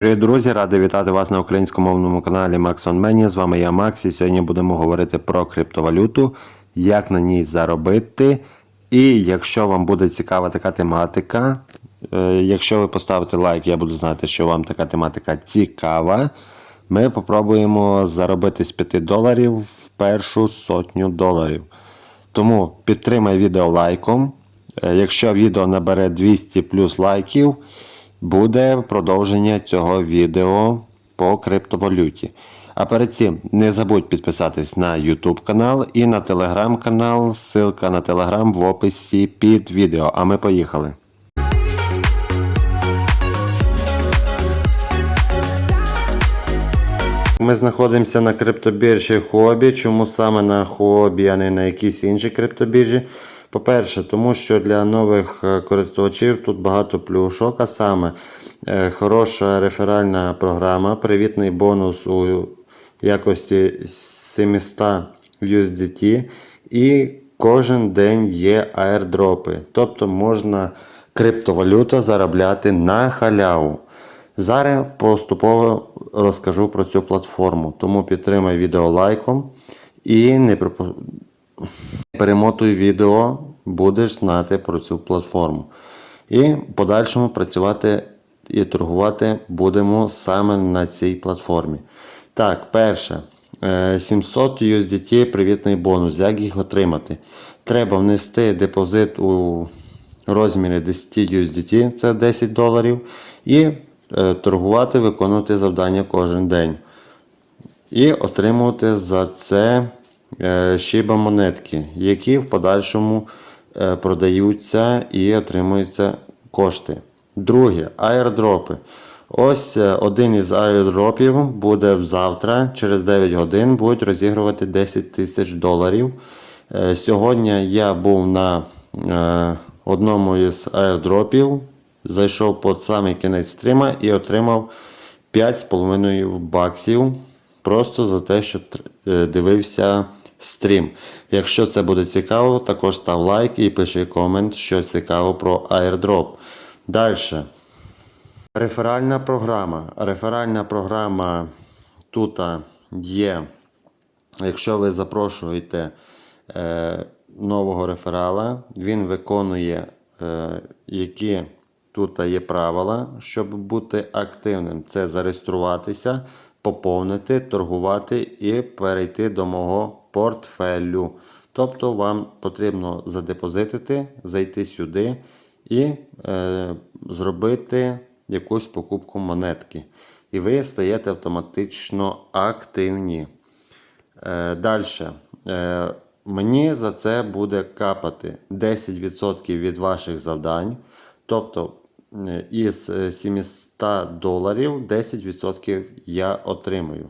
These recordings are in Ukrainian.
Привіт, друзі! Радий вітати вас на українськомовному каналі Maxon Mania. З вами я Макс і сьогодні будемо говорити про криптовалюту, як на ній заробити. І якщо вам буде цікава така тематика, е, якщо ви поставите лайк, я буду знати, що вам така тематика цікава. Ми попробуємо заробити з 5 доларів в першу сотню доларів. Тому підтримай відео лайком. Е, Якщо відео набере 200 плюс лайків, буде продовження цього відео по криптовалюті. А перед цим не забудь підписатись на YouTube канал і на Telegram канал. Ссылка на Telegram в описі під відео. А ми поїхали. Ми знаходимося на криптобіржі Хобі. Чому саме на Хобі, а не на якійсь іншій криптобіржі? По-перше, тому що для нових е, користувачів тут багато плюшок, а саме е, хороша реферальна програма, привітний бонус у якості 700 USDT і кожен день є аірдропи. Тобто можна криптовалюта заробляти на халяву. Зараз поступово розкажу про цю платформу, тому підтримай відео лайком і не пропу- перемотуй відео, будеш знати про цю платформу. І в подальшому працювати і торгувати будемо саме на цій платформі. Так, перше. е, 700 USDT привітний бонус. Як їх отримати? Треба внести депозит у розмірі 10 USDT, це 10 доларів, і е, торгувати, виконувати завдання кожен день. І отримувати за це е, шіба монетки, які в подальшому е, продаються і отримуються кошти. Друге, аірдропи. Ось е, один із аірдропів буде завтра, через 9 годин, будуть розігрувати 10 тисяч доларів. Е, Сьогодні я був на е, одному із аірдропів, зайшов під самий кінець стріма і отримав 5,5 баксів просто за те, що е, дивився стрім. Якщо це буде цікаво, також став лайк і пиши комент, що цікаво про airdrop. Далі. Реферальна програма. Реферальна програма тут є. Якщо ви запрошуєте е, нового реферала, він виконує, е, які тут є правила, щоб бути активним. Це зареєструватися, поповнити, торгувати і перейти до мого портфелю. Тобто вам потрібно задепозитити, зайти сюди і е, зробити якусь покупку монетки. І ви стаєте автоматично активні. Е, Далі. Е, мені за це буде капати 10% від ваших завдань. Тобто із е, 700 доларів 10% я отримую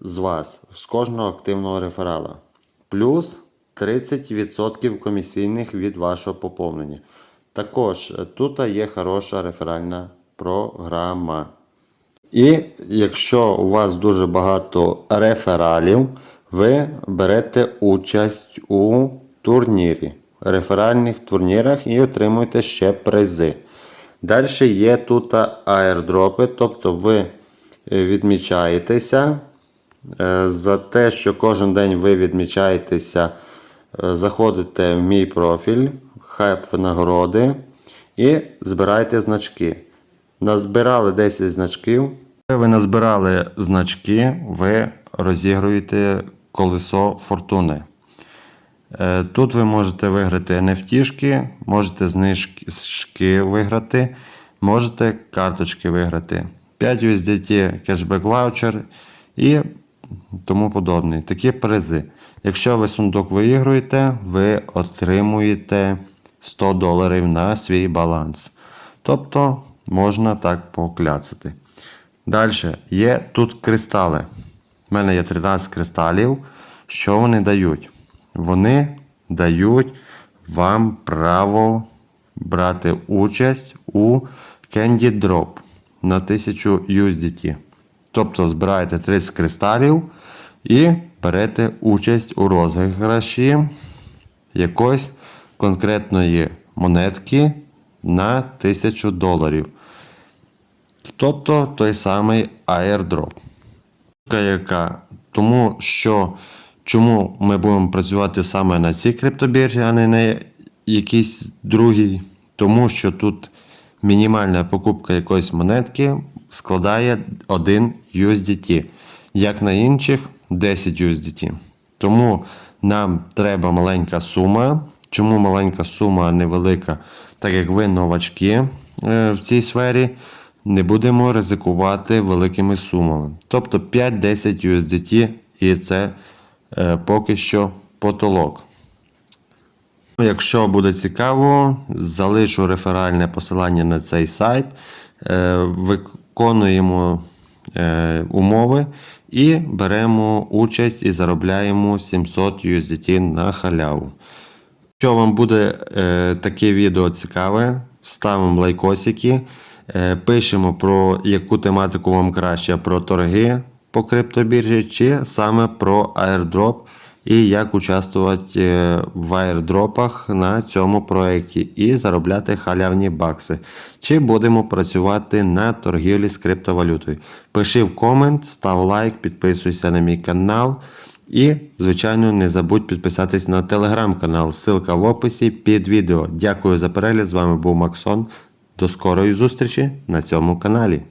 з вас, з кожного активного реферала. Плюс 30% комісійних від вашого поповнення. Також е, тут є хороша реферальна програма. І якщо у вас дуже багато рефералів, ви берете участь у турнірі, реферальних турнірах і отримуєте ще призи. Далі є тут аірдропи, тобто ви е, відмічаєтеся е, за те, що кожен день ви відмічаєтеся, е, заходите в мій профіль, хайп нагороди і збираєте значки. Назбирали 10 значків. Коли ви назбирали значки, ви розігруєте колесо фортуни. Е, Тут ви можете виграти NFT, можете знижки виграти, можете карточки виграти. 5 USDT кешбек ваучер і тому подобне. Такі призи. Якщо ви сундук виігруєте, ви отримуєте 100 доларів на свій баланс. Тобто можна так покляцати. Далі є тут кристали. У мене є 13 кристалів. Що вони дають? Вони дають вам право брати участь у Candy Drop на 1000 USDT. Тобто збираєте 30 кристалів і берете участь у розіграші якоїсь конкретної монетки на 1000 доларів. Тобто той самий airdrop. Тому що чому ми будемо працювати саме на цій криптобіржі, а не на якійсь другій? Тому що тут мінімальна покупка якоїсь монетки складає 1 USDT, як на інших 10 USDT. Тому нам треба маленька сума. Чому маленька сума, а не велика? Так як ви новачки е, в цій сфері, не будемо ризикувати великими сумами. Тобто 5-10 USDT і це поки що потолок. Якщо буде цікаво, залишу реферальне посилання на цей сайт, е, виконуємо е, умови і беремо участь і заробляємо 700 USDT на халяву. Якщо вам буде е, таке відео цікаве, ставимо лайкосики, е, пишемо про яку тематику вам краще, про торги по криптобіржі, чи саме про airdrop і як участвувати е, в airdropах на цьому проєкті і заробляти халявні бакси. Чи будемо працювати на торгівлі з криптовалютою. Пиши в комент, став лайк, підписуйся на мій канал. І, звичайно, не забудь підписатись на телеграм-канал. Ссылка в описі під відео. Дякую за перегляд. З вами був Максон. До скорої зустрічі на цьому каналі.